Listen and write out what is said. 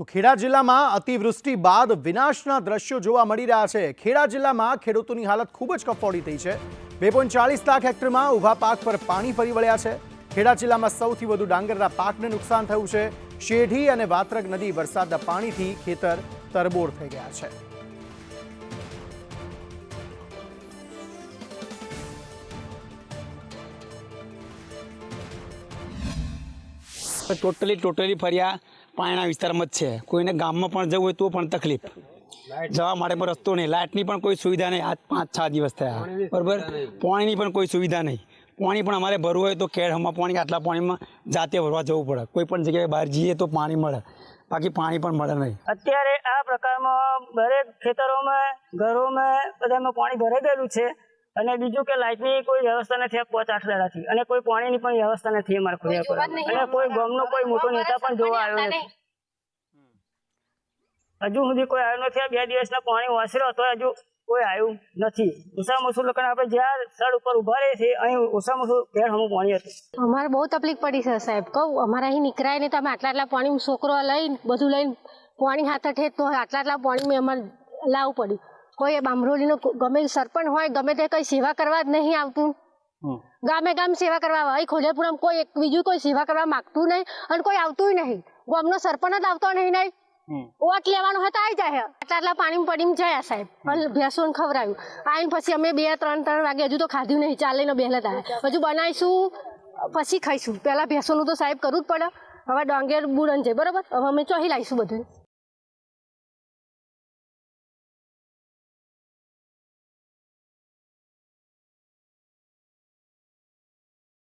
તો ખેડા જિલ્લામાં અતિવૃષ્ટિ બાદ વિનાશના દ્રશ્યો જોવા મળી રહ્યા છે. ખેડા જિલ્લામાં ખેડૂતોની હાલત ખૂબ જ કફોડી થઈ છે. બે પોઈન્ટ ચાલીસ લાખ હેક્ટરમાં ઊભા પાક પર પાણી ફરી વળ્યા છે. ખેડા જિલ્લામાં સૌથી વધુ ડાંગરના પાકને નુકસાન થયું છે. શેઢી અને વાત્રક નદી વરસાદના પાણીથી ખેતર તરબોળ થઈ ગયા છે. ટોટલી ટોટલી ફર્યા. પાણીના વિસ્તારમાં જ છે. કોઈને ગામમાં પણ જવું હોય તો પણ તકલીફ. જવા માટે પણ રસ્તો નહીં. લાઇટની પણ કોઈ સુવિધા નહીં. આજ પાંચ છ દિવસ થયા. બરાબર? પાણીની પણ કોઈ સુવિધા નહીં. પાણી પણ અમારે ભરવું હોય તો કેળમાં પાણી આટલા પાણીમાં જાતે ભરવા જવું પડે. કોઈ પણ જગ્યાએ બહાર જઈએ તો પાણી મળે. બાકી પાણી પણ મળે નહીં. અત્યારે આ પ્રકારમાં દરેક ખેતરોમાં ઘરોમાં બધામાં પાણી ભરાઈ ગયેલું છે. અને બીજું કે લાઇટની કોઈ વ્યવસ્થા નથી પાંચ આઠ દાડાથી અને કોઈ પાણીની પણ વ્યવસ્થા નથી અમારા ખોડિયાપુર અને કોઈ ગામનો કોઈ મોટો નેતા પણ જોવા આવ્યો નથી. હજુ સુધી કોઈ આવ્યો નથી. આ બે દિવસના પાણી વાસર્યો તો હજુ કોઈ આવ્યું નથી. ઓછામાં ઓછું લોકોને આપણે જ્યાં સ્થળ ઉપર ઊભા રહીએ છીએ અહીં ઓછામાં ઓછું ઘેર હમું પાણી હતું. અમારે બહુ તકલીફ પડી છે સાહેબ. કહું અમારે અહીં નીકળાય નહીં તો અમે આટલા આટલા પાણી છોકરો લઈને બધું લઈને પાણી હાથ ઠેઠ તો આટલા આટલા પાણી મેં અમારે લાવવું પડ્યું. કોઈ બામરોલીનો ગમે સરપંચ હોય ગમે તે કંઈ સેવા કરવા જ નહીં આવતું. ગામે ગામ સેવા કરવા આવે અહીં ખોડિયાપુરમ કોઈ એક બીજું કોઈ સેવા કરવા માગતું નહીં અને કોઈ આવતું નહીં. ગામનો સરપંચ જ આવતો નહીં નહીં ઓટ લેવાનો હતો આવી જાય. આટલા આટલા પાણી પડીને જયા સાહેબ. અને ભેંસોને ખવડાવ્યું. આવીને પછી અમે બે ત્રણ ત્રણ વાગે હજુ તો ખાધું નહીં. ચાલીને બેહલા હતા હજુ બનાવીશું પછી ખાઈશું. પહેલાં ભેંસોનું તો સાહેબ કરવું જ પડે. હવે ડોંગેર બુરન છે બરાબર? હવે અમે ચોહી લાવીશું બધું.